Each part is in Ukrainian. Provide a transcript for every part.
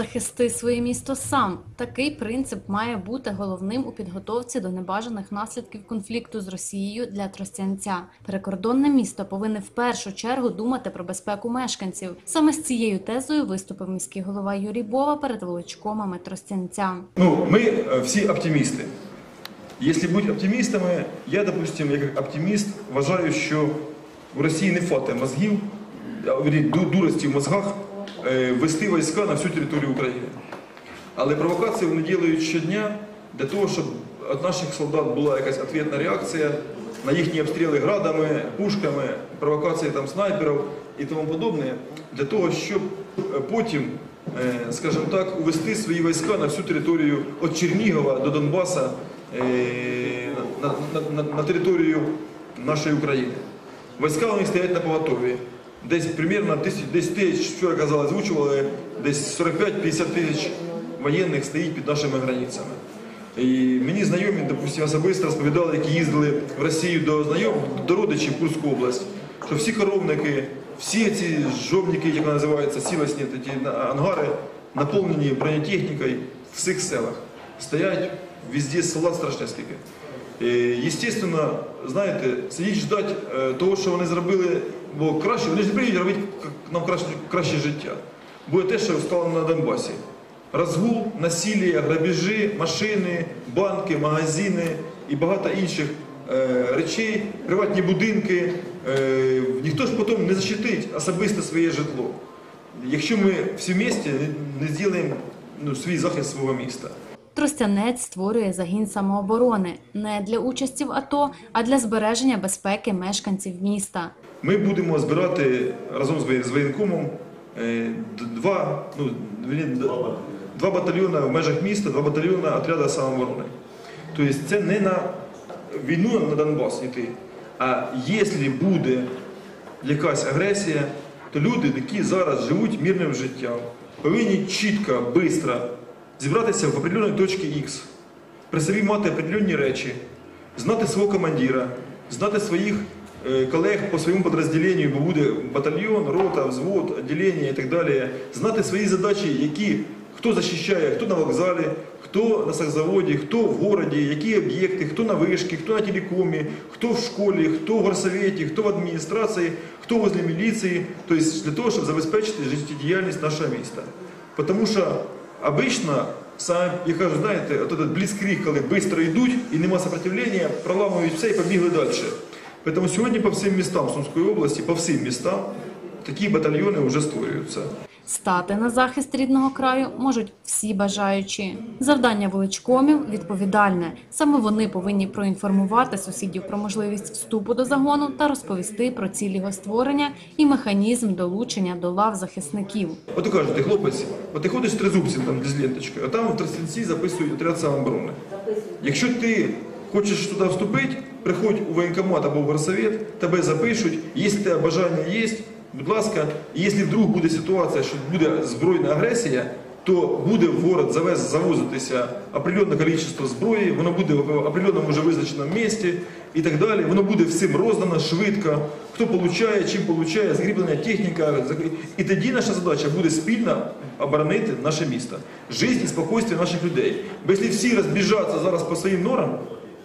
Захисти своє місто сам. Такий принцип має бути головним у підготовці до небажаних наслідків конфлікту з Росією для тростянця. Перекордонне місто повинне в першу чергу думати про безпеку мешканців. Саме з цією тезою виступив міський голова Юрій Бова перед волочкомами тростянця. Ну, ми е, всі оптимісти. Якщо бути оптимістами, я, допустим, як оптиміст, вважаю, що в Росії не хватає мозгів, дурості в мозгах вести війська на всю територію України. Але провокації вони роблять щодня для того, щоб від наших солдат була якась відповідна реакція на їхні обстріли градами, пушками, провокації там снайперів і тому подобне, для того, щоб е, потім, е, скажімо так, увести свої війська на всю територію від Чернігова до Донбаса е, на, на, на, на територію нашої України. Війська у них стоять на поготові. Десь примерно тисяч, десь тисяч, вчора казали, озвучували, десь 45-50 тисяч воєнних стоїть під нашими границями. І мені знайомі, допустимо, особисто розповідали, які їздили в Росію до знайом, до родичів в Курську область, що всі коровники, всі ці жовніки, як вони називаються, сілосні на- ангари, наповнені бронетехнікою в всіх селах. Стоять везде села страшне скільки. Естественно, знаєте, сидіть ждать е, того, що вони зробили, бо краще, вони ж не приїдуть робити нам краще, краще життя. Буде те, що стало на Донбасі. Розгул, насилля, грабежі, машини, банки, магазини і багато інших е, речей, приватні будинки. Е, ніхто ж потім не защитить особисто своє житло. Якщо ми всі не, не зробимо ну, свій захист свого міста. Тростянець створює загін самооборони не для участі в АТО, а для збереження безпеки мешканців міста. Ми будемо збирати разом з воєнкомом е, два, ну, два батальйони в межах міста, два батальйони отряду самооборони. Тобто це не на війну на Донбас йти, а якщо буде якась агресія, то люди, які зараз живуть мирним життям, повинні чітко, швидко зібратися в определеній точці X, при собі мати определенні речі, знати свого командира, знати своїх е, колег по своєму підрозділенню, бо буде батальйон, рота, взвод, відділення і так далі, знати свої задачі, які хто захищає, хто на вокзалі, хто на сахзаводі, хто в городі, які об'єкти, хто на вишці, хто на телекомі, хто в школі, хто в горсовєті, хто в адміністрації, хто возле міліції, тобто для того, щоб забезпечити життєдіяльність нашого міста. Тому що обично, сам, я кажу, знаєте, от этот бліцкріг, коли швидко йдуть і нема сопротивлення, проламують все і побігли далі. Тому сьогодні по всім містам Сумської області, по всім містам, такі батальйони вже створюються. Стати на захист рідного краю можуть всі бажаючі. Завдання величкомів відповідальне. Саме вони повинні проінформувати сусідів про можливість вступу до загону та розповісти про ціль його створення і механізм долучення до лав захисників. От кажеш, ти хлопець, от ти ходиш тризубцем там з ленточкою, а там в Тростянці записують отряд самооборони. Якщо ти хочеш туди вступити, приходь у воєнкомат або в горсовет, тебе запишуть, якщо бажання є, будь ласка, якщо вдруг буде ситуація, що буде збройна агресія, то буде в город завез, завозитися определенне кількість зброї, воно буде в определеному вже визначеному місці і так далі. Воно буде всім роздано швидко. Хто получає, чим получає, закріплена техніка. І тоді наша задача буде спільно оборонити наше місто, життя і спокійствие наших людей. Бо якщо всі розбіжаться зараз по своїм норам,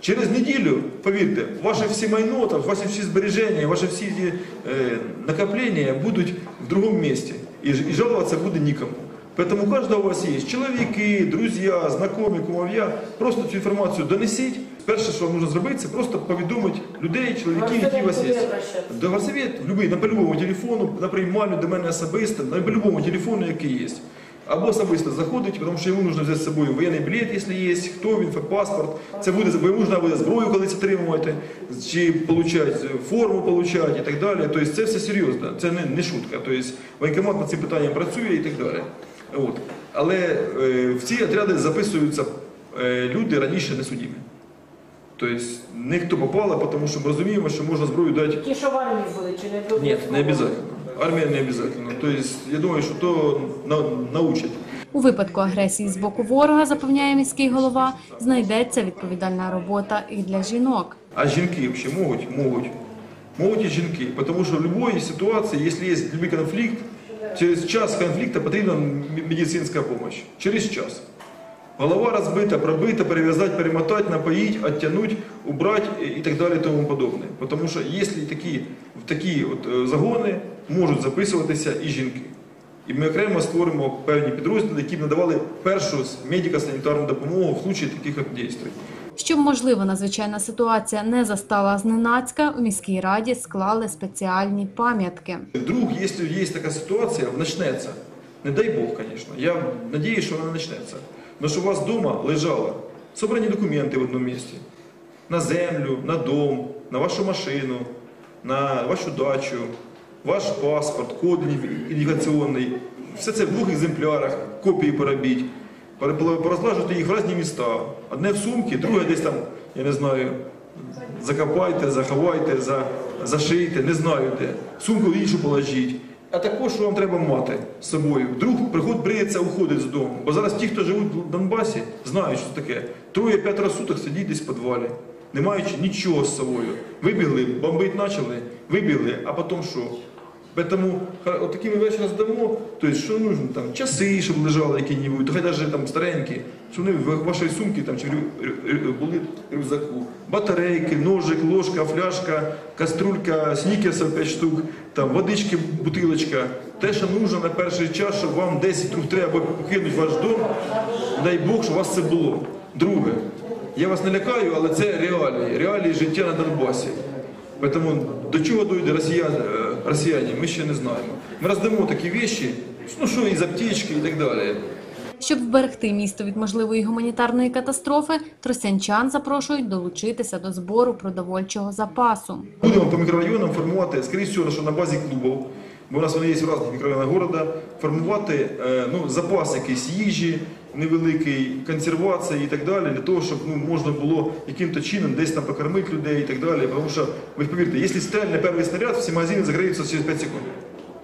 Через неділю, повірте, ваше всі майно, там, ваші всі збереження, ваші всі е, накоплення будуть в другому місці. І, і жалуватися буде нікому. Поэтому у каждого у вас є чоловіки, друзі, знайомі, кумов'я. Просто цю інформацію донесіть. Перше, що вам потрібно зробити, це просто повідомити людей, чоловіків, які у вас є. До горсовет, на по-любому телефону, на приймальню, до мене особисто, на по-любому телефону, який є. Або особисто заходить, тому що йому потрібно взяти з собою воєнний білет, якщо є, хто він, паспорт. Це буде, бо йому потрібно буде зброю колись отримувати, чи получати форму получати і так далі. Тобто це все серйозно, це не, не шутка. Тобто воєнкомат над цим питанням працює і так далі. От. Але е, в ці отряди записуються е, люди раніше не судимі. Тобто не хто попало, тому що ми розуміємо, що можна зброю дати Ті, що в армії були, чи не Ні, не обов'язково. Армія не обов'язково. Тобто, я думаю, що то на, научать. У випадку агресії з боку ворога, запевняє міський голова, знайдеться відповідальна робота і для жінок. А жінки взагалі можуть? Можуть. Можуть і жінки. Тому що в будь-якій ситуації, якщо є будь-який конфлікт, Через час конфлікту потрібна медицинська допомога. Через час. Голова розбита, пробита, перев'язати, перемотати, напоїть, оттянуть, убрать і- так далі, тому подобне. Тому що якщо такі, в такі от, е, загони можуть записуватися і жінки. І ми окремо створимо певні підрозділи, які б надавали першу медико-санітарну допомогу в случаї таких от дій. Щоб можливо надзвичайна ситуація не застала зненацька, у міській раді склали спеціальні пам'ятки. Вдруг, если есть такая ситуация, начнется, не дай Бог, конечно, я надеюсь, что она начнется, но что у вас дома лежало собрані документи в одному місці, на землю, на дом, на вашу машину, на вашу дачу, ваш паспорт, код ідентифікаційний, все це в двох екземплярах, копії поробіть, порозлажувати їх в різні міста. Одне в сумці, друге десь там, я не знаю, закопайте, заховайте, за, зашийте, не знаю де. Сумку в іншу положіть. А також вам треба мати з собою. Вдруг приход бриється, уходить з дому. Бо зараз ті, хто живуть в Донбасі, знають, що це таке. Троє-п'ятеро суток сидіть десь в підвалі, не маючи нічого з собою. Вибігли, бомбити почали, вибігли, а потім що? Поэтому ха- от такими вечора здамо, то есть, що нужно там, часи, щоб лежали які-небудь, хай навіть там старенькі, щоб вони в вашій сумці там, чи були рюкзаку. Батарейки, ножик, ложка, фляжка, каструлька, снікерсів 5 штук, там, водички, бутилочка. Те, що нужно на перший час, щоб вам десь треба покинути ваш дом, дай Бог, щоб у вас це було. Друге, я вас не лякаю, але це реалії, реалії життя на Донбасі. Тому до чого дойде росіян, е, росіяни, ми ще не знаємо. Ми роздамо такі речі, ну що із аптечки і так далі. Щоб вберегти місто від можливої гуманітарної катастрофи, тростянчан запрошують долучитися до збору продовольчого запасу. Будемо по мікрорайонам формувати, скоріше всього, що на базі клубів, бо у нас вони є в різних мікрорайонах міста, формувати е, ну, запас якийсь їжі невеликий, консервації і так далі, для того, щоб ну, можна було яким-то чином десь там покормити людей і так далі. Тому що, ви повірте, якщо стрельне перший снаряд, всі магазини закриються через 5 секунд.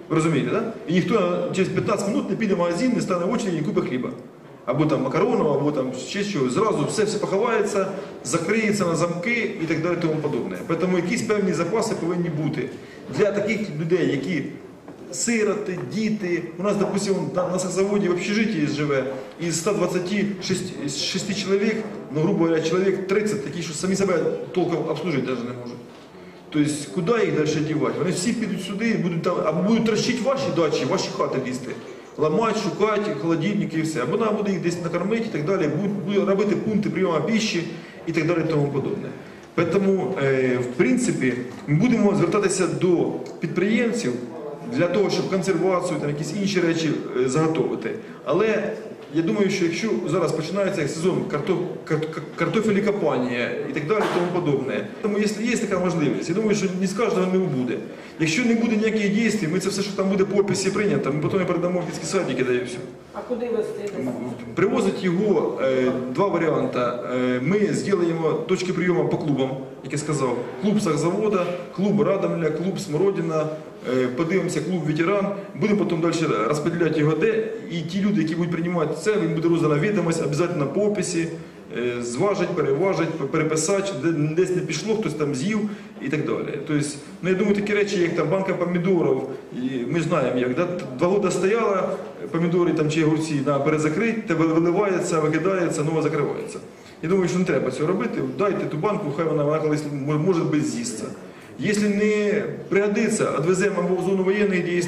Ви розумієте, так? І ніхто через 15 минут не піде в магазин, не стане в і не купить хліба. Або там макарону, або там ще щось. Зразу все, все поховається, закриється на замки і так далі тому подобне. Тому якісь певні запаси повинні бути для таких людей, які сироти, діти. У нас, допустим, на, заводі в общежитті живе із 126 6 чоловік, ну, грубо говоря, чоловік 30, такі, що самі себе толком обслужити навіть не можуть. Тобто, куди їх далі дівати? Вони всі підуть сюди будуть там, або будуть трощити ваші дачі, ваші хати лізти. Ламати, шукати, холодильники і все. Або треба буде їх десь накормити і так далі, буде робити пункти прийому пищі і так далі і тому подобне. Тому, е, в принципі, ми будемо звертатися до підприємців для того, щоб консервацію, там якісь інші речі е, заготовити. Але я думаю, що якщо зараз починається сезон картоф, картофелі кар- і так далі, тому подобне. Тому якщо є така можливість, я думаю, що ні з кожного не буде. Якщо не буде ніяких дій, ми це все, що там буде по описі прийнято, ми потім передамо в дитячі садики, да і все. А куди вести? Привозить його е, два варіанти. Е, ми зробимо точки прийому по клубам, як я сказав. Клуб Сахзавода, клуб Радомля, клуб Смородина, е, подивимося, клуб ветеран. Будемо потім далі розподіляти його де. І ті люди, які будуть приймати це, він буде роздана відомість, обов'язково по описі, зважить, переважить, переписати, де десь не пішло, хтось там з'їв і так далі. Тобто, ну, я думаю, такі речі, як там банка помідорів, і ми знаємо, як да? два роки стояла, помідори там, чи огурці на перезакрить, тебе виливається, викидається, нова закривається. Я думаю, що не треба цього робити. Дайте ту банку, хай вона, вона колись може би з'їсться. Якщо не пригодиться, відвеземо або в зону воєнних дій,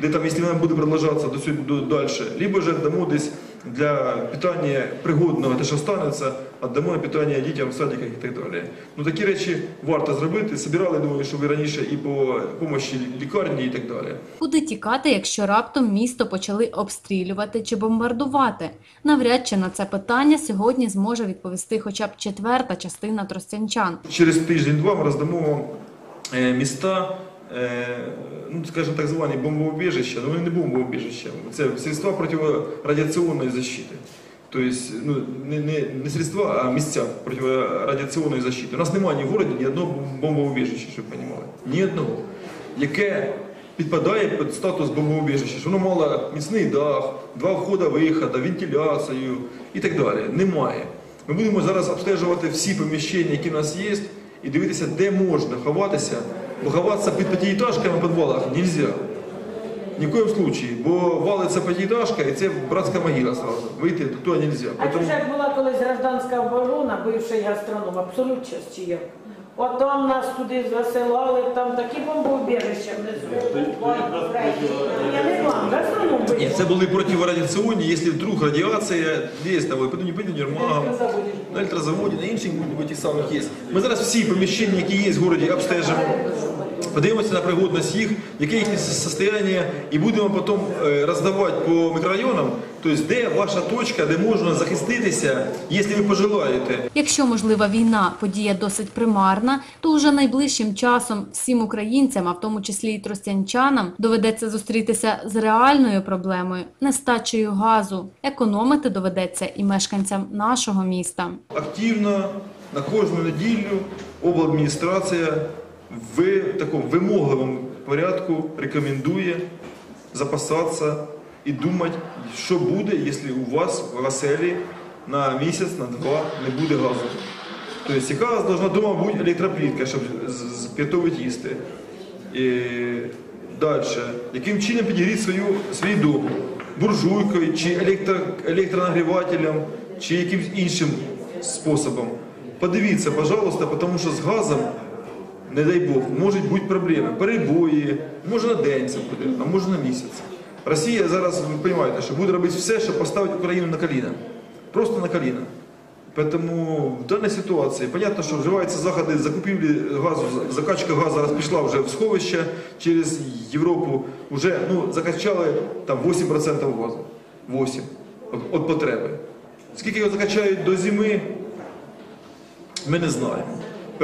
де там, якщо вона буде продовжуватися до, до далі, либо ж дамо десь для питання пригодного, те, що станеться, віддамо на питання дітям в садиках і так далі. Ну такі речі варто зробити. Собирали, думаю, що ви раніше і по допомогі лікарні і так далі. Куди тікати, якщо раптом місто почали обстрілювати чи бомбардувати? Навряд чи на це питання сьогодні зможе відповісти хоча б четверта частина тростянчан. Через тиждень-два ми роздамо міста, е, ну, скажімо, так звані бомбоубіжища, ну не бомбоубіжища, це средства протирадіаційної защити. Тобто, ну, не, не, не средства, а місця протирадіаційної защити. У нас немає ні в городі ні одного бомбоубіжища, щоб ви розуміли. Ні одного. Яке підпадає під статус бомбоубіжища, що воно мало міцний дах, два входа-виходи, вентиляцію і так далі. Немає. Ми будемо зараз обстежувати всі поміщення, які в нас є, і дивитися, де можна ховатися, бо ховатися під п'ятиэтажками в підвалах не можна. Ні в коєму случаї, бо валиться п'ятиэтажка і це братська могила сразу. Вийти до того нельзя. А Потому- це ж як була колись гражданська оборона, бивший гастроном, абсолютно чи як? От там нас туди засилали, там такі бомбоубіжища внизу. Я не вам. Ні, це були противорадіаційні, якщо вдруг радіація є, там, потім не піде нормально. На електрозаводі, на інших будь тих самих є. Ми зараз всі поміщення, які є в городі, обстежимо. Подивимося на пригодність їх, яке їхнє состояние, і будемо потім е, роздавати по мікрорайонам, тобто де ваша точка, де можна захиститися, якщо ви пожелаєте. Якщо можлива війна, подія досить примарна, то уже найближчим часом всім українцям, а в тому числі і тростянчанам, доведеться зустрітися з реальною проблемою нестачею газу. Економити доведеться і мешканцям нашого міста. активно на кожну неділю обладміністрація в такому вимогливому порядку рекомендує запасатися і думати, що буде, якщо у вас в Раселі на місяць, на два не буде газу. Тобто, яка у вас должна дома бути електроплітка, щоб з- їсти. І далі. Яким чином підігріти свою, свій дом? Буржуйкою, чи електро, електронагрівателем, чи якимось іншим способом. Подивіться, пожалуйста, тому що з газом, не дай Бог, можуть бути проблеми. Перебої, може на день це буде, а може на місяць. Росія зараз, ви розумієте, що буде робити все, щоб поставити Україну на коліна. Просто на коліна. Тому в даній ситуації, понятно, що вживаються заходи закупівлі газу, закачка газу зараз пішла вже в сховище через Європу, вже ну, закачали там 8% газу. 8 от, от потреби. Скільки його закачають до зими, ми не знаємо.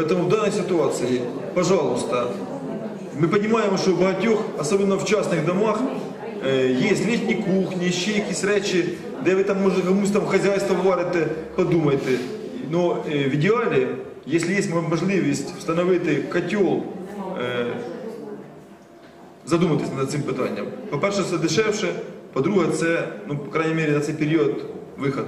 Тому в даній ситуації, пожалуйста, ми розуміємо, що в багатьох, особливо в частних домах, є літні кухні, ще якісь речі, де ви там може комусь там хазяйство варите, подумайте. Ну, е, в ідеалі, якщо є можливість встановити котел, е, задуматись над цим питанням. По-перше, це дешевше, по-друге, це, ну, по крайній мірі, на цей період виход.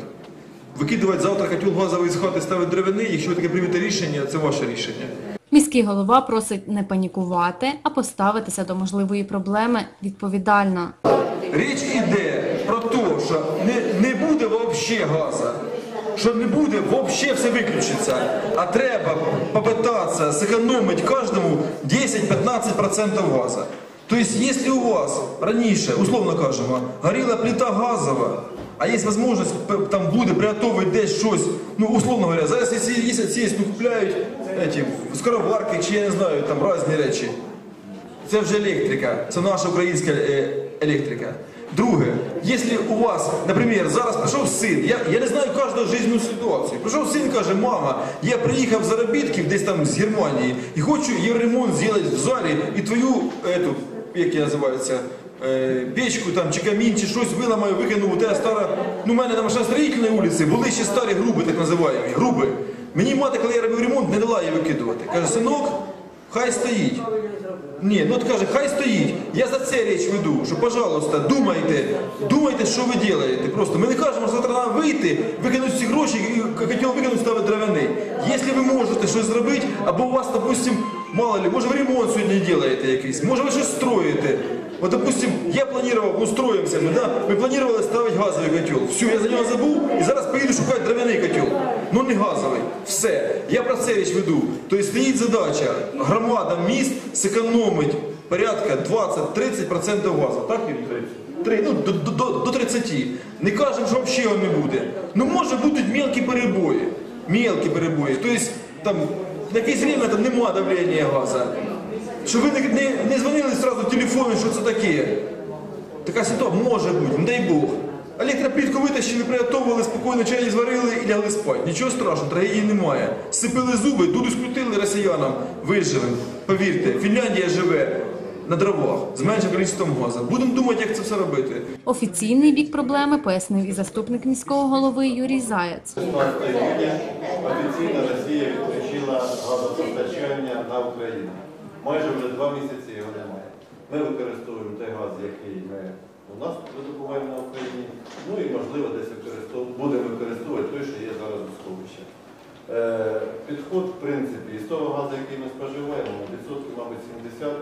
Викидувати завтра котел газовий з хати, ставити деревини, якщо ви таке приймете рішення, це ваше рішення. Міський голова просить не панікувати, а поставитися до можливої проблеми відповідально. Річ іде про те, що не, не буде взагалі газу, що не буде взагалі все виключиться, а треба попитатися зекономити кожному 10-15% газу. Тобто, якщо у вас раніше, условно кажемо, горіла плита газова, а є можливість, там буде приготувати десь щось, ну, условно говоря, зараз якщо, якщо ну, купляють эти, скороварки чи я не знаю, там різні речі. Це вже електрика, це наша українська е, електрика. Друге, якщо у вас, наприклад, зараз прийшов син, я, я не знаю кожного життєву ситуацію. Прийшов син, каже, мама, я приїхав з заробітків десь там з Германії і хочу євремонт зробити в залі і твою, ету, як називається, е, печку там, чи камін, чи щось виламаю, викинув, тебе стара, ну, у мене на машиностроїтельній вулиці були ще старі груби, так називаємо, груби. Мені мати, коли я робив ремонт, не дала її викидувати. Каже, синок, хай стоїть. Ні, ну от каже, хай стоїть. Я за це річ веду, що, пожалуйста, думайте, думайте, що ви робите. Просто ми не кажемо, що завтра нам вийти, викинути всі гроші і котел викинути ставити дровяний. Якщо ви можете щось зробити, або у вас, допустим, мало ли, може ви ремонт сьогодні робите якийсь, може ви щось строїте. Вот, допустим, я планировал, ну строимся мы, да, мы планировали ставить газовый котел. Все, я за нього забув і зараз поїду шукати дров'яний котел. Ну не газовий. Все. Я про це річ веду. Тобто стоїть задача громада міст зекономить порядка 20-30% газу. Так, Юрій Віталійович? Три, ну, до, до, до, до 30. Не кажемо, що взагалі його не буде. Ну може будуть мелкі перебої. Мелкі перебої. Тобто там на якесь время там нема давлення газу. Що ви не, не, не дзвонили одразу телефону, що це таке. Така ситуація може бути, не дай Бог. Електроплітку витащили, приготовили, спокійно чай зварили і лягли спати. Нічого страшного, трагедії немає. Сипили зуби, дуду скрутили росіянам, виживемо. Повірте, Фінляндія живе на дровах з меншим кількістю газу. Будемо думати, як це все робити. Офіційний бік проблеми пояснив і заступник міського голови Юрій Заяц. 16 грудня офіційно Росія відключила газопостачання на Україну. Майже вже два місяці його немає. Ми використовуємо той газ, який ми у нас видобуваємо на Україні, ну і можливо десь будемо використовувати той, що є зараз у сховищі. Е, підход, в принципі, із того газу, який ми споживаємо, відсотків, мабуть, 70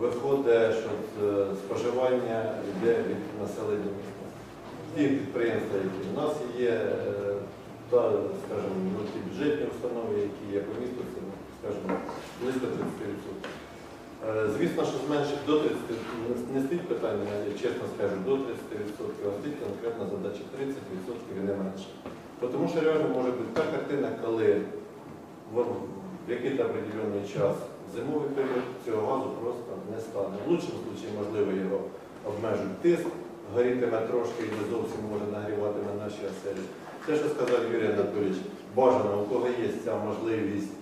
виходить, що е, споживання йде від населення міста. Ті підприємства, які в нас є, е, та, скажімо, ну, ті бюджетні установи, які є по місту, це, скажімо, близько 30%. Е, Звісно, що зменшити до 30%, не стоїть питання, я чесно скажу, до 30%, а стоїть конкретна задача 30% і не менше. Тому що реально може бути та картина, коли в якийсь определенний час зимовий період цього газу просто не стане. В лучшому випадку, можливо, його обмежують тиск, горітиме трошки і не зовсім може нагріватиме наші оселі. Те, що сказав Юрій Анатолійович, бажано, у кого є ця можливість,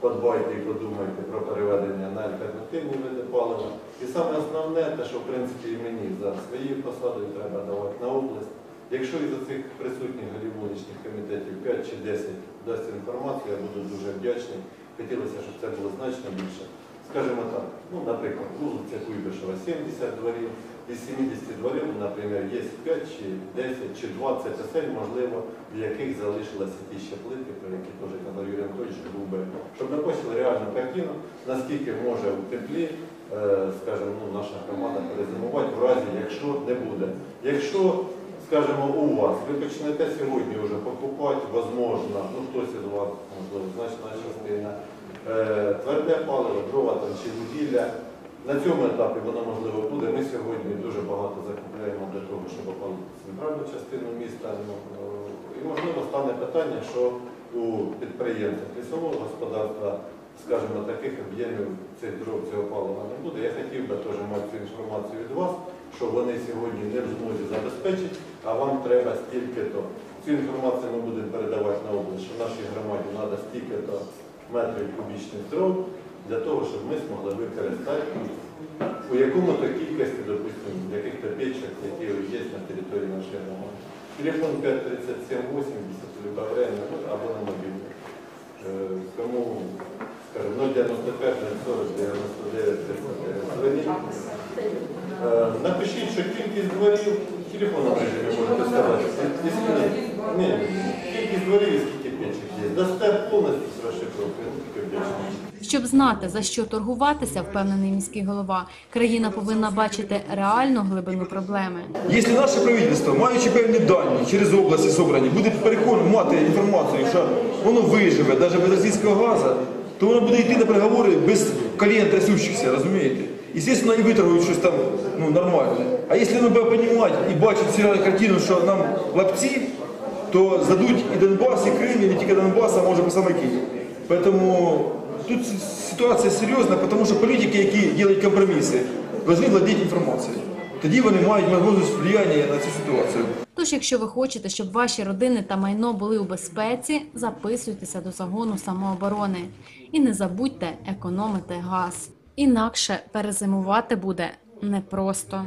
подбайте і подумайте про переведення на альтернативні види палива. І саме основне, те, що в принципі і мені за своєю посадою треба давати на область. Якщо із цих присутніх голів вуличних комітетів 5 чи 10 дасть інформацію, я буду дуже вдячний. Хотілося, щоб це було значно більше. Скажімо так, ну, наприклад, вулиця Куйбишева 70 дворів, із 70 дворів, наприклад, є 5 чи 10 чи 20 осель, можливо, в яких залишилися ті ще плити, про які теж казав Юрій Анатолійович, був щоб ми бачили реальну картину, наскільки може у теплі, е, скажімо, ну, наша громада перезимувати в разі, якщо не буде. Якщо скажімо, у вас, ви почнете сьогодні вже покупати, возможно, ну хтось із вас, можливо, значна частина, е, тверде паливо, дрова там, чи вугілля. На цьому етапі воно можливо буде. Ми сьогодні дуже багато закупляємо для того, щоб опалити центральну частину міста. І можливо стане питання, що у підприємців лісового господарства, скажімо, таких об'ємів цих дров цього палива не буде. Я хотів би теж мати цю інформацію від вас, що вони сьогодні не в змозі забезпечити, а вам треба стільки-то. Цю інформацію ми будемо передавати на область, що нашій громаді треба стільки-то метрів кубічних дров для того, щоб ми змогли використати у якому-то кількості, допустимо, яких-то печок, які є на території нашої громади. Телефон 537 80 любе время, ну, або на мобільний. Е, Тому, скажімо, 095 040 99 39. Дзвоніть. Е, Напишіть, що кількість дворів, телефоном режимі можете. Якщо ні, кількість дворів і скільки печок є. Дасте повністю з розшифровкою, ну тільки вдячний. Щоб знати, за що торгуватися, впевнений міський голова, країна повинна бачити реальну глибину проблеми. Якщо наше правительство, маючи певні дані через області зобрані, буде переконувати мати інформацію, що воно виживе навіть без російського газу, то воно буде йти на переговори без колін трясущихся, розумієте? Естественно, і виторгують щось там ну, нормальне. А якщо воно буде розуміти і бачити картину, що нам лапці, то здадуть і Донбас, і Крим, і не тільки Донбас, а може по саме Київ. Поэтому тут ситуація серйозна, тому що політики, які роблять компроміси, повинні владіти інформацією. Тоді вони мають можливість влияння на цю ситуацію. Тож, якщо ви хочете, щоб ваші родини та майно були у безпеці, записуйтеся до загону самооборони і не забудьте економити газ. Інакше перезимувати буде непросто.